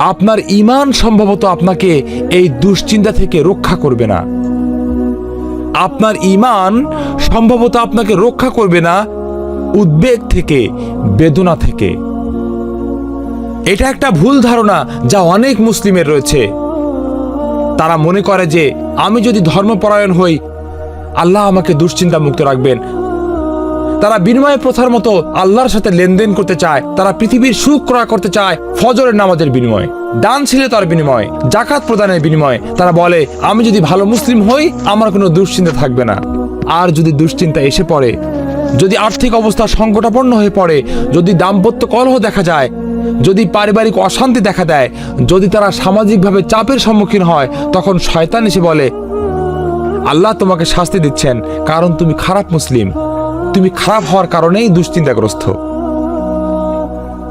আপনার ইমান সম্ভবত আপনাকে এই দুশ্চিন্তা থেকে রক্ষা করবে না। আপনার ইমান সম্ভবত আপনাকে রক্ষা করবে না উদ্বেগ থেকে, বেদনা থেকে। এটা একটা ভুল ধারণা যা অনেক মুসলিমের রয়েছে। তারা মনে করে যে, আমি যদি ধর্মপরায়ণ হই, আল্লাহ আমাকে দুশ্চিন্তা মুক্ত রাখবেন। তারা বিনিময় প্রথার মতো আল্লাহর সাথে লেনদেন করতে চায়, তারা পৃথিবীর সুখ ক্রয় করতে চায় ফজরের নামাজের বিনিময়, দান ছিল তার বিনিময় জাকাত প্রদানের বিনিময়। তারা বলে, আমি যদি ভালো মুসলিম হই, আমার কোনো দুশ্চিন্তা থাকবে না। আর যদি দুশ্চিন্তা এসে পড়ে, যদি আর্থিক অবস্থা সংকটাপন্ন হয়ে পড়ে, যদি দাম্পত্য কলহ দেখা যায়, যদি পারিবারিক অশান্তি দেখা দেয়, যদি তারা সামাজিকভাবে চাপের সম্মুখীন হয়, তখন শয়তান এসে বলে, আল্লাহ তোমাকে শাস্তি দিচ্ছেন, কারণ তুমি খারাপ মুসলিম। তুমি খারাপ হওয়ার কারণেই দুশ্চিন্তাগ্রস্ত।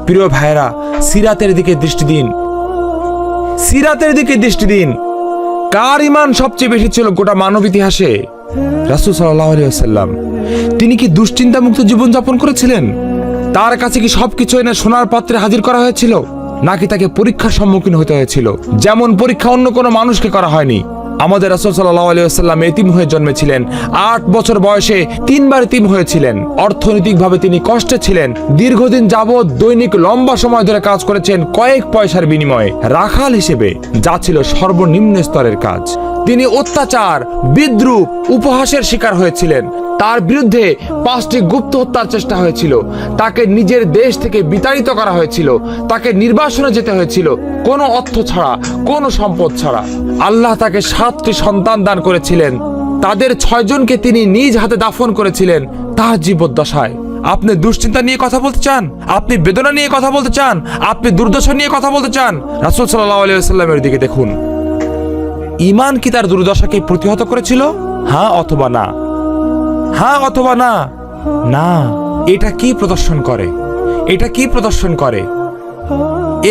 প্রিয় ভাইয়েরা, সিরাতের দিকে দৃষ্টি দিন। সিরাতের দিকে দৃষ্টি দিন। কার ইমান সবচেয়ে বেশি ছিল গোটা মানব ইতিহাসে? রাসুল সাল্লাম তিনি কি দুশ্চিন্তামুক্ত জীবনযাপন করেছিলেন? তার কাছে কি সবকিছু এনে সোনার পাত্রে হাজির করা হয়েছিল? নাকি তাকে পরীক্ষার সম্মুখীন হতে হয়েছিল? যেমন পরীক্ষা অন্য কোনো মানুষকে করা হয়নি। আমাদের রাসুল সাল্লাহ এতিম হয়ে জন্মেছিলেন। আট বছর বয়সে তিনবার এতিম হয়েছিলেন। অর্থনৈতিকভাবে তিনি কষ্টে ছিলেন। দীর্ঘদিন যাবৎ দৈনিক লম্বা সময় ধরে কাজ করেছেন কয়েক পয়সার বিনিময়ে। রাখাল হিসেবে যা ছিল সর্বনিম্ন স্তরের কাজ। তিনি অত্যাচার, বিদ্রুপ, উপহাসের শিকার হয়েছিলেন। তার বিরুদ্ধে পাঁচটি গুপ্ত হত্যার চেষ্টা হয়েছিল। তাকে নিজের দেশ থেকে বিতাড়িত করা হয়েছিল। তাকে নির্বাসনে যেতে হয়েছিল। কোনো অর্থ ছাড়া, কোনো সম্পদ ছাড়া। আল্লাহ তাকে সাতটি সন্তান দান করেছিলেন। তাদের ছয়জনকে তিনি নিজ হাতে দাফন করেছিলেন তার জীবদ্দশায়। আপনি দুশ্চিন্তা নিয়ে কথা বলতে চান? আপনি বেদনা নিয়ে কথা বলতে চান? আপনি দুর্দশা নিয়ে কথা বলতে চান? রাসুল সাল্লাহ আলিয়া দিকে দেখুন। ইমান কি তার দুর্দশাকে প্রতিহত করেছিল? হ্যাঁ অথবা না? হ্যাঁ অথবা না? না, এটা কি প্রদর্শন করে? এটা কি প্রদর্শন করে?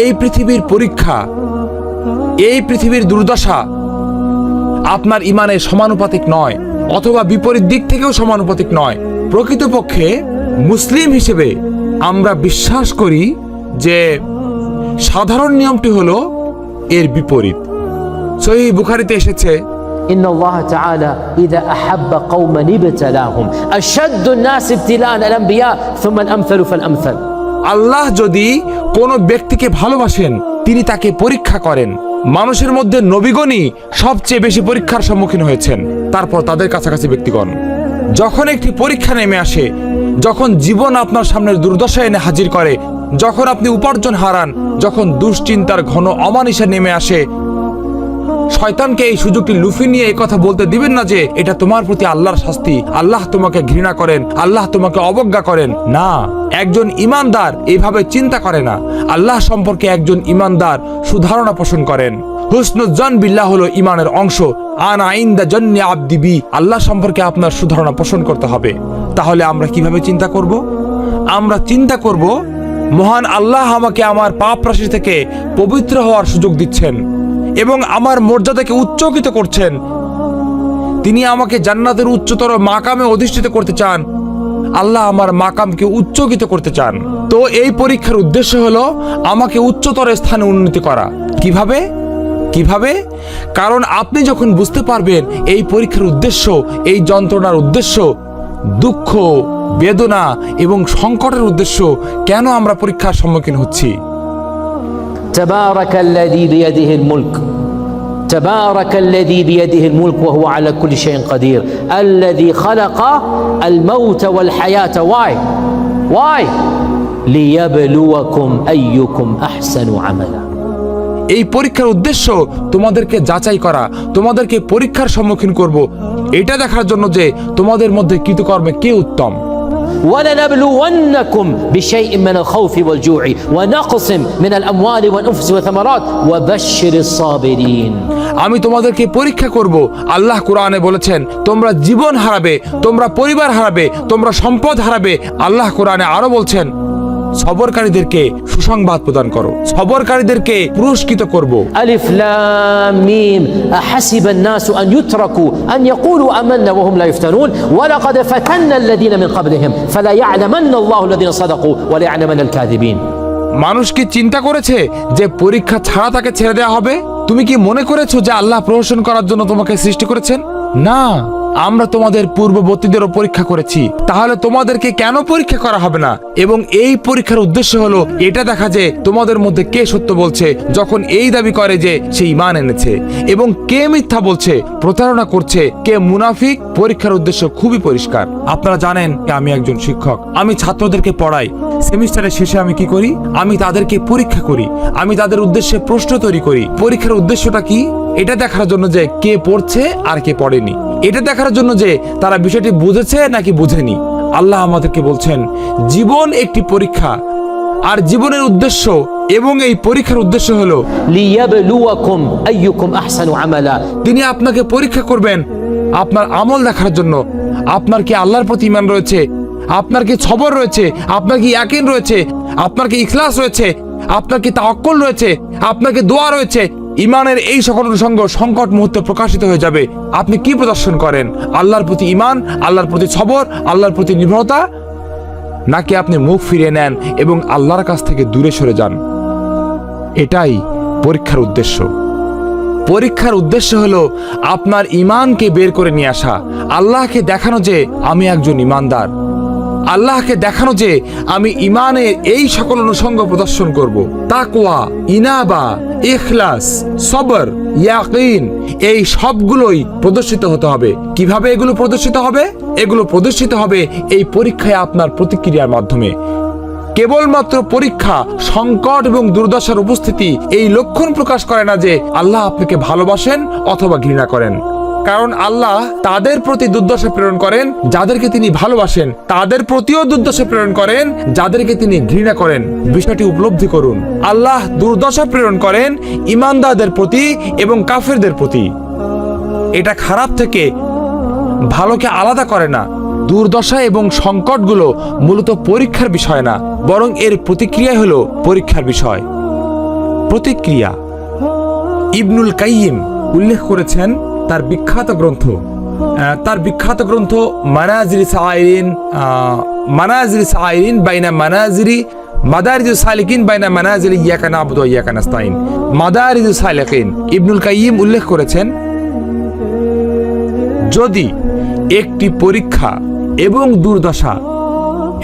এই পৃথিবীর পরীক্ষা, এই পৃথিবীর দুর্দশা আপনার ইমানের সমানুপাতিক নয়, অথবা বিপরীত দিক থেকেও সমানুপাতিক নয়। প্রকৃতপক্ষে মুসলিম হিসেবে আমরা বিশ্বাস করি যে সাধারণ নিয়মটি হলো এর বিপরীত। সহি বুখারিতে এসেছে إن الله تعالى إذا أحب قوما ابتلاهم أشد الناس ابتلاء الأنبياء ثم الأمثل فالأمثل আল্লাহ যদি কোনো ব্যক্তিকে ভালোবাসেন তিনি তাকে পরীক্ষা করেন মানুষের মধ্যে নবীগণই সবচেয়ে বেশি পরীক্ষার সম্মুখীন হয়েছেন তারপর তাদের কাছাকাছি ব্যক্তিগণ যখন একটি পরীক্ষা নেমে আসে যখন জীবন আপনার সামনের দুর্দশা এনে হাজির করে যখন আপনি উপার্জন হারান যখন দুশ্চিন্তার ঘন অমানিসা নেমে আসে শয়তানকে এই সুযোগটি লুফি নিয়ে এই কথা বলতে দিবেন না যে এটা তোমার প্রতি আল্লাহর শাস্তি। আল্লাহ তোমাকে ঘৃণা করেন, আল্লাহ তোমাকে অবজ্ঞা করেন। না, একজন ইমানদার এইভাবে চিন্তা করে না। আল্লাহ সম্পর্কে একজন ইমানদার সুধারণা পোষণ করেন। হুসনুজ্জান বিল্লাহ হলো ইমানের অংশ। আন আইন দা জন্যে আবদিবি আল্লাহ সম্পর্কে আপনার সুধারণা পোষণ করতে হবে। তাহলে আমরা কীভাবে চিন্তা করব? আমরা চিন্তা করব, মহান আল্লাহ আমাকে আমার পাপ রাশি থেকে পবিত্র হওয়ার সুযোগ দিচ্ছেন। এবং আমার মর্যাদাকে উচ্চকিত করছেন তিনি আমাকে জান্নাতের উচ্চতর মাকামে অধিষ্ঠিত করতে চান আল্লাহ আমার মাকামকে উচ্চকিত করতে চান তো এই পরীক্ষার উদ্দেশ্য হলো আমাকে উচ্চতর স্থানে উন্নতি করা কিভাবে কিভাবে কারণ আপনি যখন বুঝতে পারবেন এই পরীক্ষার উদ্দেশ্য এই যন্ত্রণার উদ্দেশ্য দুঃখ বেদনা এবং সংকটের উদ্দেশ্য কেন আমরা পরীক্ষার সম্মুখীন হচ্ছি تبارك الذي بيده الملك تبارك الذي بيده الملك وهو على كل شيء قدير الذي خلق الموت والحياة واي واي ليبلوكم أيكم أحسن عملا এই পরীক্ষার উদ্দেশ্য তোমাদেরকে যাচাই করা তোমাদেরকে পরীক্ষার সম্মুখীন করব এটা দেখার জন্য যে তোমাদের মধ্যে কৃতকর্মে কে উত্তম ولنبلونكم بشيء من الخوف والجوع ونقص من الأموال والأنفس والثمرات وبشر الصابرين আমি তোমাদেরকে পরীক্ষা করব আল্লাহ কোরআনে বলেছেন তোমরা জীবন হারাবে তোমরা পরিবার হারাবে তোমরা সম্পদ হারাবে আল্লাহ কোরআনে আরো বলছেন সবরকারীদেরকে সুসংবাদ প্রদান করো। সবরকারীদেরকে পুরস্কৃত করব। আলিফ লাম মিম আহাসিবান আল মানুষ কি চিন্তা করেছে যে পরীক্ষা ছাড়া তাকে ছেড়ে দেওয়া হবে? তুমি কি মনে করেছ যে আল্লাহ প্রহসন করার জন্য তোমাকে সৃষ্টি করেছেন? না। আমরা তোমাদের পূর্ববর্তীদেরও পরীক্ষা করেছি। তাহলে তোমাদেরকে কেন পরীক্ষা করা হবে না? এবং এই পরীক্ষার উদ্দেশ্য হলো এটা দেখা যে তোমাদের মধ্যে কে সত্য বলছে, যখন এই দাবি করে যে সে ইমান এনেছে। এবং কে মিথ্যা বলছে, প্রতারণা করছে, কে মুনাফিক, পরীক্ষার উদ্দেশ্য খুবই পরিষ্কার। আপনারা জানেন আমি একজন শিক্ষক। আমি ছাত্রদেরকে পড়াই। সেমিস্টারের শেষে আমি কি করি? আমি তাদেরকে পরীক্ষা করি। আমি তাদের উদ্দেশ্যে প্রশ্ন তৈরি করি। পরীক্ষার উদ্দেশ্যটা কি? এটা দেখার জন্য যে কে পড়ছে আর কে পড়েনি। এটা দেখার জন্য যে তারা বিষয়টি বুঝেছে নাকি বুঝেনি। আল্লাহ আমাদেরকে বলছেন জীবন একটি পরীক্ষা। আর জীবনের উদ্দেশ্য এবং এই পরীক্ষার উদ্দেশ্য হলো তিনি আপনাকে পরীক্ষা করবেন আপনার আমল দেখার জন্য। আপনার কি আল্লাহর প্রতি ইমান রয়েছে? আপনার কি ছবর রয়েছে? আপনার কি ইয়াকিন রয়েছে? আপনার কি ইখলাস রয়েছে? আপনার কি তাওয়াক্কুল রয়েছে? আপনার কি দোয়া রয়েছে? ইমানের এই সকল অনুষঙ্গ সংকট মুহূর্তে প্রকাশিত হয়ে যাবে। আপনি কি প্রদর্শন করেন? আল্লাহর প্রতি ইমান আল্লাহর প্রতি ছবর আল্লাহর প্রতি নির্ভরতা? নাকি আপনি মুখ ফিরিয়ে নেন এবং আল্লাহর কাছ থেকে দূরে সরে যান? এটাই পরীক্ষার উদ্দেশ্য। পরীক্ষার উদ্দেশ্য হলো আপনার ইমানকে বের করে নিয়ে আসা। আল্লাহকে দেখানো যে আমি একজন ইমানদার আল্লাহকে দেখানো যে আমি ইমানের এই সকল অনুষঙ্গ প্রদর্শন করব। তাকওয়া, ইনাবা, ইখলাস, সবর, ইয়াকিন, এই সবগুলোই প্রদর্শিত হতে হবে। কীভাবে এগুলো প্রদর্শিত হবে? এগুলো প্রদর্শিত হবে এই পরীক্ষায় আপনার প্রতিক্রিয়ার মাধ্যমে। কেবলমাত্র পরীক্ষা, সংকট এবং দুর্দশার উপস্থিতি এই লক্ষণ প্রকাশ করে না যে আল্লাহ আপনাকে ভালোবাসেন অথবা ঘৃণা করেন। কারণ আল্লাহ তাদের প্রতি দুর্দশা প্রেরণ করেন, যাদেরকে তিনি ভালোবাসেন। তাদের প্রতিও দুর্দশা প্রেরণ করেন, যাদেরকে তিনি ঘৃণা করেন। বিষয়টি উপলব্ধি করুন। আল্লাহ দুর্দশা প্রেরণ করেন ইমানদারদের প্রতি এবং কাফেরদের প্রতি। এটা খারাপ থেকে ভালোকে আলাদা করে না। দুর্দশা এবং সংকটগুলো মূলত পরীক্ষার বিষয় না, বরং এর প্রতিক্রিয়া হলো পরীক্ষার বিষয়। প্রতিক্রিয়া। ইবনুল কাইয়িম উল্লেখ করেছেন তার বিখ্যাত গ্রন্থ তার বিখ্যাত গ্রন্থ মানাজিরি সাইরিন মানাজিরি সাইরিন বাইনা মানাজিরি মাদারিজু সালিকিন বাইনা মানাজিরি, ইয়াকা নাবুদু ওয়া ইয়াকা নাস্তাইন মাদারিজু সালিকিন ইবনুল কাইয়িম উল্লেখ করেছেন, যদি একটি পরীক্ষা এবং দুর্দশা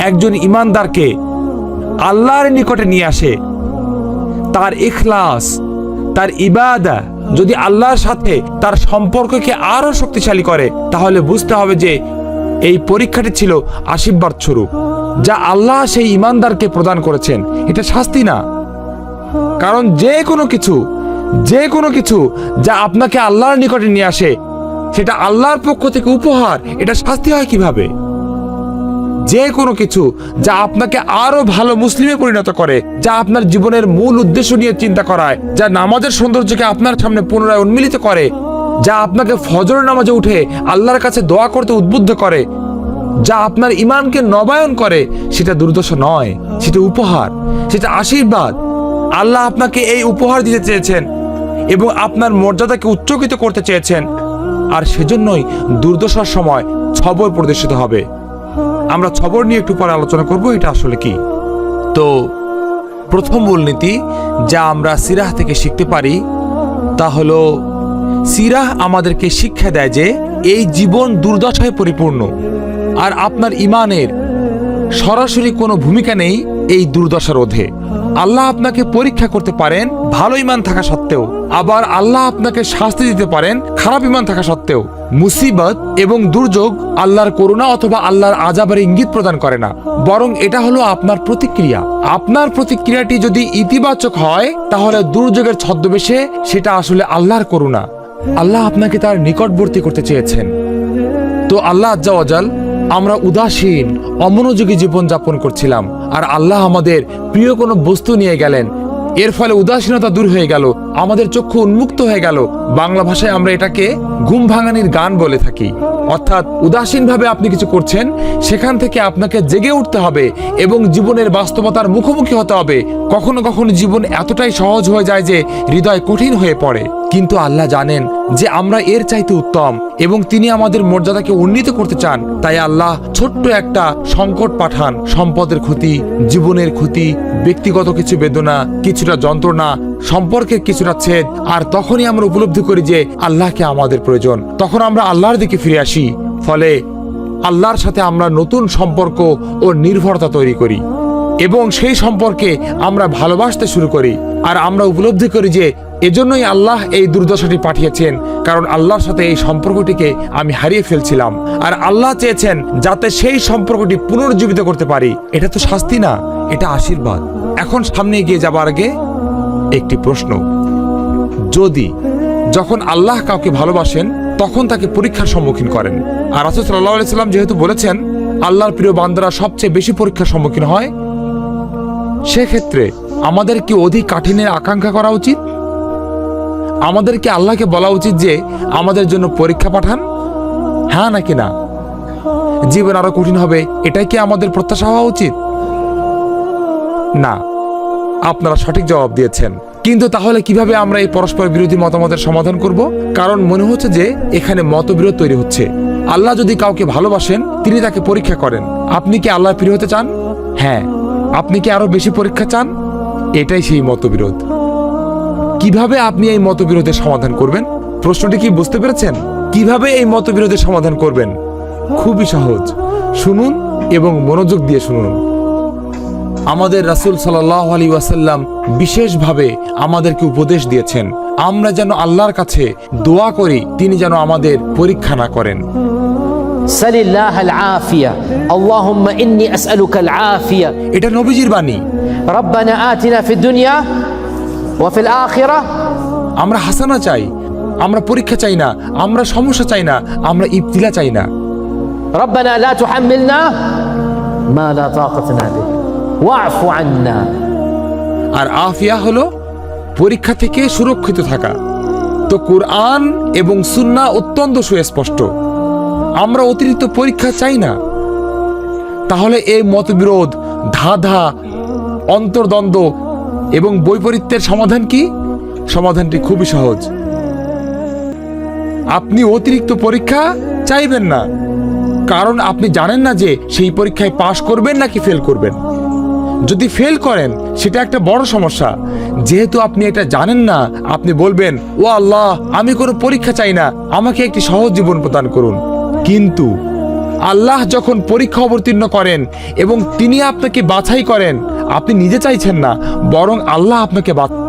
একজন ইমানদারকে আল্লাহর নিকটে নিয়ে আসে, তার ইখলাস, তার ইবাদা যদি আল্লাহর সাথে তার সম্পর্ককে আরও শক্তিশালী করে, তাহলে বুঝতে হবে যে এই পরীক্ষাটি ছিল আশীর্বাদ স্বরূপ, যা আল্লাহ সেই ইমানদারকে প্রদান করেছেন। এটা শাস্তি না। কারণ যে কোনো কিছু, যে কোনো কিছু যা আপনাকে আল্লাহর নিকটে নিয়ে আসে, সেটা আল্লাহর পক্ষ থেকে উপহার, এটা শাস্তি হয় কীভাবে? যে কোনো কিছু যা আপনাকে আরও ভালো মুসলিমে পরিণত করে, যা আপনার জীবনের মূল উদ্দেশ্য নিয়ে চিন্তা করায়, যা নামাজের সৌন্দর্যকে আপনার সামনে পুনরায় উন্মিলিত করে, যা আপনাকে ফজর নামাজে উঠে আল্লাহর কাছে দোয়া করতে উদ্বুদ্ধ করে, যা আপনার ইমানকে নবায়ন করে, সেটা দুর্দশা নয়, সেটা উপহার, সেটা আশীর্বাদ। আল্লাহ আপনাকে এই উপহার দিতে চেয়েছেন এবং আপনার মর্যাদাকে উচ্চকিত করতে চেয়েছেন, আর সেজন্যই দুর্দশার সময় ছবর প্রদর্শিত হবে। আমরা ছবর নিয়ে একটু পরে আলোচনা করব, এটা আসলে কি? তো, প্রথম মূলনীতি যা আমরা সিরাহ থেকে শিখতে পারি তা হল, সিরাহ আমাদেরকে শিক্ষা দেয় যে এই জীবন দুর্দশায় পরিপূর্ণ, আর আপনার ইমানের সরাসরি কোনো ভূমিকা নেই এই দুর্দশা রোধে। আল্লাহ আপনাকে পরীক্ষা করতে পারেন, ভালো ইমান থাকা সত্ত্বেও। আবার আল্লাহ আপনাকে শাস্তি দিতে পারেন, খারাপ ইমান থাকা সত্ত্বেও। মুসিবত এবং দুর্যোগ আল্লাহর করুণা অথবা আল্লাহর আজাবের ইঙ্গিত প্রদান করে না। বরং এটা হলো আপনার প্রতিক্রিয়া। আপনার প্রতিক্রিয়াটি যদি ইতিবাচক হয়, তাহলে দুর্যোগের ছদ্মবেশে সেটা আসলে আল্লাহর করুণা। আল্লাহ আপনাকে তার নিকটবর্তী করতে চেয়েছেন। তো আল্লাহ আজ্জাওয়াজাল আমরা উদাসীন, অমনোযোগী জীবন যাপন করছিলাম আর আল্লাহ আমাদের প্রিয় কোনো বস্তু নিয়ে গেলেন। এর ফলে উদাসীনতা দূর হয়ে গেল, আমাদের চক্ষু উন্মুক্ত হয়ে গেল। বাংলা ভাষায় আমরা এটাকে ঘুম ভাঙানির গান বলে থাকি। অর্থাৎ উদাসীনভাবে আপনি কিছু করছেন, সেখান থেকে আপনাকে জেগে উঠতে হবে এবং জীবনের বাস্তবতার মুখোমুখি হতে হবে। কখনো কখনো জীবন এতটাই সহজ হয়ে যায় যে হৃদয় কঠিন হয়ে পড়ে। কিন্তু আল্লাহ জানেন যে আমরা এর চাইতে উত্তম এবং তিনি আমাদের মর্যাদাকে উন্নীত করতে চান। তাই আল্লাহ ছোট্ট একটা সংকট পাঠান। সম্পদের ক্ষতি, জীবনের ক্ষতি, ব্যক্তিগত কিছু বেদনা, কিছুটা যন্ত্রণা সম্পর্কের কিছুটা ছেদ, আর তখনই আমরা উপলব্ধি করি যে আল্লাহকে আমাদের প্রয়োজন। তখন আমরা আল্লাহর দিকে ফিরে আসি, ফলে আল্লাহর সাথে আমরা নতুন সম্পর্ক ও নির্ভরতা তৈরি করি, এবং সেই সম্পর্কে আমরা ভালোবাসতে শুরু করি, আর আমরা উপলব্ধি করি যে এজন্যই আল্লাহ এই দুর্দশাটি পাঠিয়েছেন, কারণ আল্লাহর সাথে এই সম্পর্কটিকে আমি হারিয়ে ফেলছিলাম। আর আল্লাহ চেয়েছেন যাতে সেই সম্পর্কটি পুনর্জীবিত করতে পারি। এটা তো শাস্তি না, এটা আশীর্বাদ। এখন সামনে এগিয়ে যাবার আগে একটি প্রশ্ন। যদি যখন আল্লাহ কাউকে ভালোবাসেন, তখন তাকে পরীক্ষার সম্মুখীন করেন। আর রাসূল সাল্লাল্লাহু আলাইহি সাল্লাম যেহেতু বলেছেন, আল্লাহর প্রিয় বান্দারা সবচেয়ে বেশি পরীক্ষার সম্মুখীন হয়, সেক্ষেত্রে আমাদের কি অধিক কাঠিনের আকাঙ্ক্ষা করা উচিত? আমাদের কি আল্লাহকে বলা উচিত যে, আমাদের জন্য পরীক্ষা পাঠান। হ্যাঁ নাকি না? জীবন আরও কঠিন হবে, এটাই কি আমাদের প্রত্যাশা হওয়া উচিত? না। আপনারা সঠিক জবাব দিয়েছেন। কিন্তু তাহলে কীভাবে আমরা এই পরস্পর বিরোধী মতামতের সমাধান করব? কারণ মনে হচ্ছে যে এখানে মতবিরোধ তৈরি হচ্ছে। আল্লাহ যদি কাউকে ভালোবাসেন, তিনি তাকে পরীক্ষা করেন। আপনি কি আল্লাহ প্রিয় হতে চান? হ্যাঁ। আপনি কি আরও বেশি পরীক্ষা চান? এটাই সেই মতবিরোধ। কীভাবে আপনি এই মতবিরোধের সমাধান করবেন? প্রশ্নটি কি বুঝতে পেরেছেন? কীভাবে এই মতবিরোধের সমাধান করবেন? খুবই সহজ। শুনুন এবং মনোযোগ দিয়ে শুনুন। আমাদের রাসূল সাল্লাহ আলী ওয়াসাল্লাম বিশেষভাবে আমাদেরকে উপদেশ দিয়েছেন আমরা যেন আল্লাহর কাছে দোয়া করি তিনি যেন আমাদের পরীক্ষা না করেন سل الله العافية اللهم إني أسألك العافية এটা নবীজির বাণী ربنا آتنا في الدنيا وفي الآخرة আমরা হাসানা চাই আমরা পরীক্ষা চাই না আমরা সমস্যা চাই না আমরা ইবতিলা চাই না ربنا لا تحملنا ما لا طاقة لنا به আর আফিয়া হলো পরীক্ষা থেকে সুরক্ষিত থাকা। তো কোরআন এবং সুন্না অত্যন্ত সুস্পষ্ট। আমরা অতিরিক্ত পরীক্ষা চাই না। তাহলে এই মতবিরোধ, ধাধা, অন্তর্দ্বন্দ্ব এবং বৈপরীত্যের সমাধান কি? সমাধানটি খুবই সহজ। আপনি অতিরিক্ত পরীক্ষা চাইবেন না। কারণ আপনি জানেন না যে সেই পরীক্ষায় পাশ করবেন নাকি ফেল করবেন। যদি ফেল করেন, সেটা একটা বড় সমস্যা। যেহেতু আপনি এটা জানেন না, আপনি বলবেন, ও আল্লাহ, আমি কোনো পরীক্ষা চাই না, আমাকে একটি সহজ জীবন প্রদান করুন। কিন্তু আল্লাহ যখন পরীক্ষা অবতীর্ণ করেন এবং তিনি আপনাকে বাছাই করেন, আপনি নিজে চাইছেন না, বরং আল্লাহ আপনাকে বা-